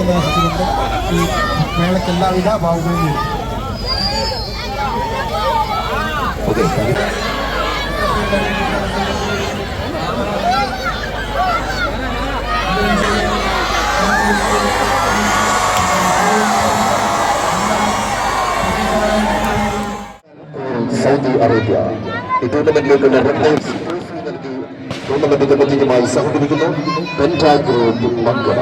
എന്ന് ആശിച്ചുകൊണ്ട് ഈ മേളയ്ക്ക് എല്ലാവിധ ഭാവുകളും സൗദി അറേബ്യ. ഈ ടൂർണമെന്റിലേക്കുള്ള നൽകി ടൂർണമെന്റ് കമ്മിറ്റിയുമായി സഹകരിക്കുന്നു. Penta group Mangala.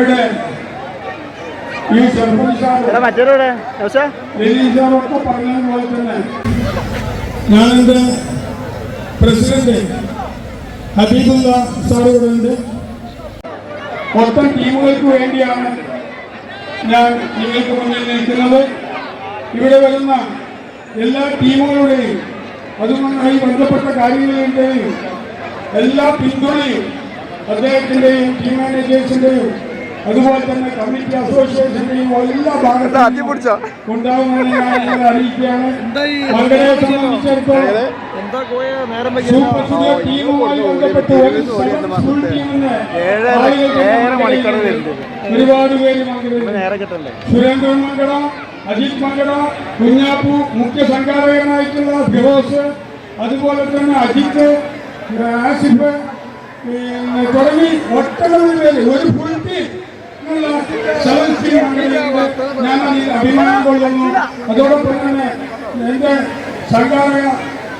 ഇവിടെ. ഈ ദിവസം രലീസാറൊക്കെ പറഞ്ഞതുപോലെ തന്നെ. ഞാനെന്റെ പ്രസിഡന്റ് ഹബീബുള്ള ഉണ്ട് മൊത്തം ടീമുകൾക്ക് വേണ്ടിയാണ് ഞാൻ നിങ്ങൾക്ക് മുന്നിൽ നിൽക്കുന്നത്. ഇവിടെ വരുന്ന എല്ലാ ടീമുകളുടെയും അതുമായി ബന്ധപ്പെട്ട കാര്യങ്ങളുടെയും എല്ലാ പിന്തുണയും അദ്ദേഹത്തിന്റെയും ടീം മാനേജേഴ്സിന്റെയും അതുപോലെ തന്നെ കമ്മിറ്റി അസോസിയേഷന്റെയും എല്ലാ ഭാഗത്തും ഉണ്ടാവുമെന്ന് അറിയിക്കുകയാണ്. മംഗലയെ സംബന്ധിച്ചിടത്തോളം ടീമുമായി ബന്ധപ്പെട്ട് ഒരുപാട് പേര് പങ്കെടുക്കുന്നു സുരേന്ദ്രൻ മങ്കട അജിത് മങ്കട കുഞ്ഞാപ്പു മുഖ്യ സംഘാടകനായിട്ടുള്ള ഫിറോസ് അതുപോലെ തന്നെ അജിത്ത് ആസിഫ് തുടങ്ങി ഒട്ടനവധി പേര്. ഒരു ഫുൾ ടീം ഞാൻ അഭിമാനം കൊള്ളുന്നു അതോടൊപ്പം തന്നെ എന്റെ സംഘാടക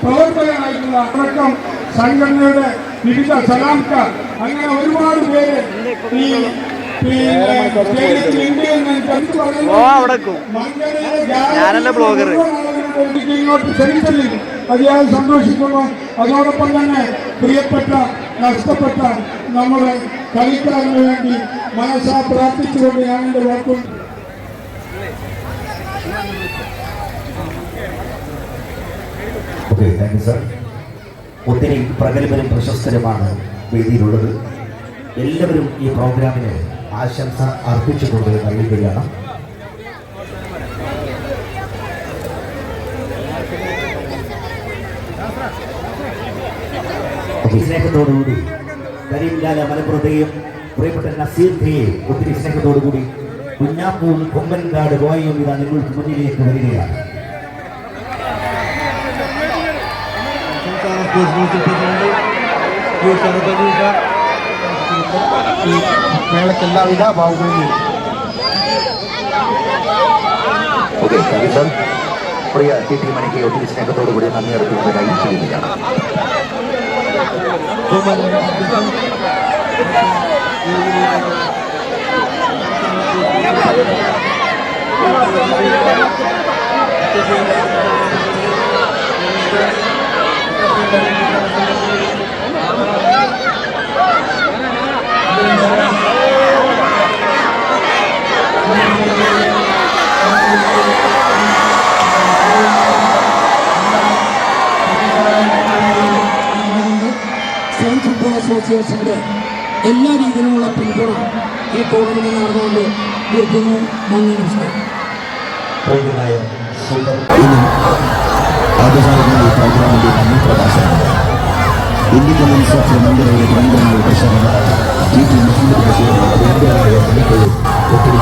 പ്രവർത്തകനായിട്ടുള്ള അടക്കം സംഘടനയുടെ വിവിധ സലാംക്കാർ അങ്ങനെ ഒരുപാട് പേര് ഈ ഞാനല്ല ബ്ലോഗർ. അതിയായി സന്തോഷിക്കുന്നു അതോടൊപ്പം തന്നെ പ്രിയപ്പെട്ട നഷ്ടപ്പെട്ട നമ്മുടെ കളിക്കാരന് വേണ്ടി മനസ്സാ പ്രാർത്ഥിച്ചുകൊണ്ട് ഞാൻ എന്റെ വാക്കും ഒത്തിരി പ്രഗത്ഭരും പ്രശസ്തരുമാണ് വേദിയിലുള്ളത്. എല്ലാവരും ഈ പ്രോഗ്രാമിന് ആശംസ അർപ്പിച്ചുകൊണ്ട് ഓക്കെ, സ്നേഹത്തോടുകൂടി കരീംലാല മലപ്പുറത്തെയും പ്രിയപ്പെട്ട നസീർ ഖയെ ഒത്തിരി സ്നേഹത്തോടുകൂടി കുഞ്ഞാപ്പൂവും കൊമ്പൻകാട് ഗോയയും ഇതാ നിങ്ങൾക്ക് മുന്നിലേക്ക് വരികയാണ്. എല്ലാവിധ സർ പ്രിയ ടി ടി മണിക്ക് ഒത്തിരി സ്നേഹത്തോടു കൂടി നന്ദി അർപ്പിക്കുന്നതിനായി ചെയ്യുകയാണ് സെവൻ ഫുട്ബോൾ അസോസിയേഷന്റെ എല്ലാ രീതിയിലുമുള്ള പിന്തുണ ഈ ടൂർണമെന്റ് നടന്നുകൊണ്ട് തീർക്കുന്നു നന്ദി നമസ്കാരം. ഇന്ത്യൻ ഒത്തിരി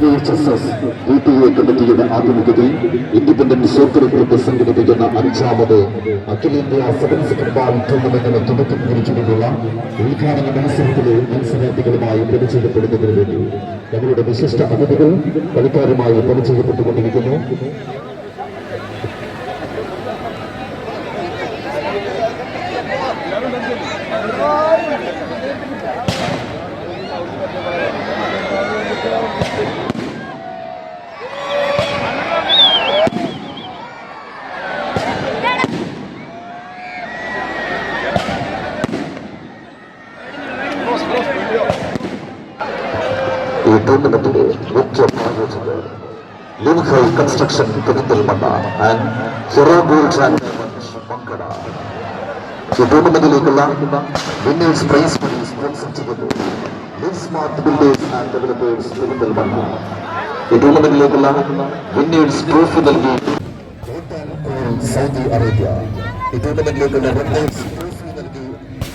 സ്നേഹത്തോടുകൂടി എസ് പി ടി എ കമ്മിറ്റിയുടെ ആഭിമുഖ്യത്തിൽ ഇൻഡിപെൻഡന്റ് സോക്കർ ഗ്രൂപ്പ് സംഘടിപ്പിക്കുന്ന അഞ്ചാമത് അഖിലേന്ത്യാ സെവൻസ് ഫുട്ബോൾ ടൂർണമെന്റിന് തുടക്കം കുറിച്ചുകൊണ്ടുള്ള ഉദ്ഘാടന മത്സരത്തിലെ മത്സരാർത്ഥികളുമായി പരിചയപ്പെടുന്നതിന് വേണ്ടി ഞങ്ങളുടെ വിശിഷ്ട അതിഥികൾ കളിക്കാരുമായി പരിചയപ്പെട്ടുകൊണ്ടിരിക്കുന്നു. ഈ ടൂർണമെന്റിലെ മുഖ്യ പ്രായോജകർ ലിൻഹൈ construction Perinthalmanna and Hero gold and Mankada ഈ ടൂർണമെന്റിലേക്കുള്ള വിന്നേഴ്സ് പ്രൈസ് മണി സ്പോൺസർ ചെയ്യുന്നു. Smart builders and developers Perinthalmanna ഈ ടൂർണമെന്റിലേക്കുള്ള വിന്നേഴ്സ് ട്രോഫി നൽകി സൗദി അറേബ്യ. ഈ ടൂർണമെന്റിലേക്കുള്ള വിന്നേഴ്സ്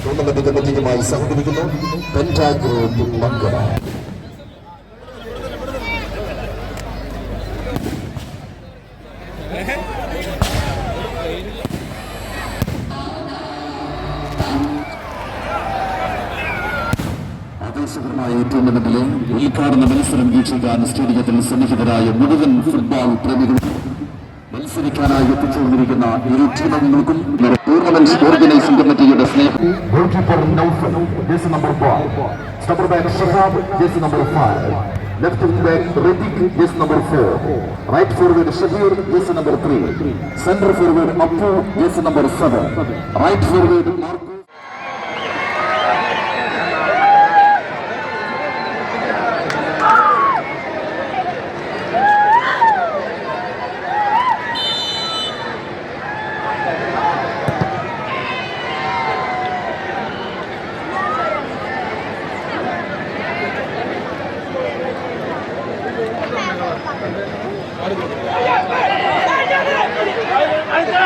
ടൂർണമെന്റ് കമ്മിറ്റിയുമായി സഹകരിക്കുന്നു പെന്റാ ഗ്രൂപ്പ് മങ്കട ഈ ടൂർണമെന്റിലെ ഉദ്ഘാടന മത്സരം വീക്ഷിക്കാൻ സ്റ്റേഡിയത്തിൽ സന്നിഹിതരായ മുഴുവൻ ഫുട്ബോൾ പ്രേമികളും മത്സരിക്കാനായി എത്തിച്ചേർന്നിരിക്കുന്ന ഇരു ടീമംഗങ്ങൾക്കും ടൂർണമെന്റ് ഓർഗനൈസിംഗ് കമ്മിറ്റിയുടെ സ്നേഹം. Goal keeper number number 5 left back number 4 right forward Shaheer number 3 centre forward Appu number 7 right forward Marco அடுத்த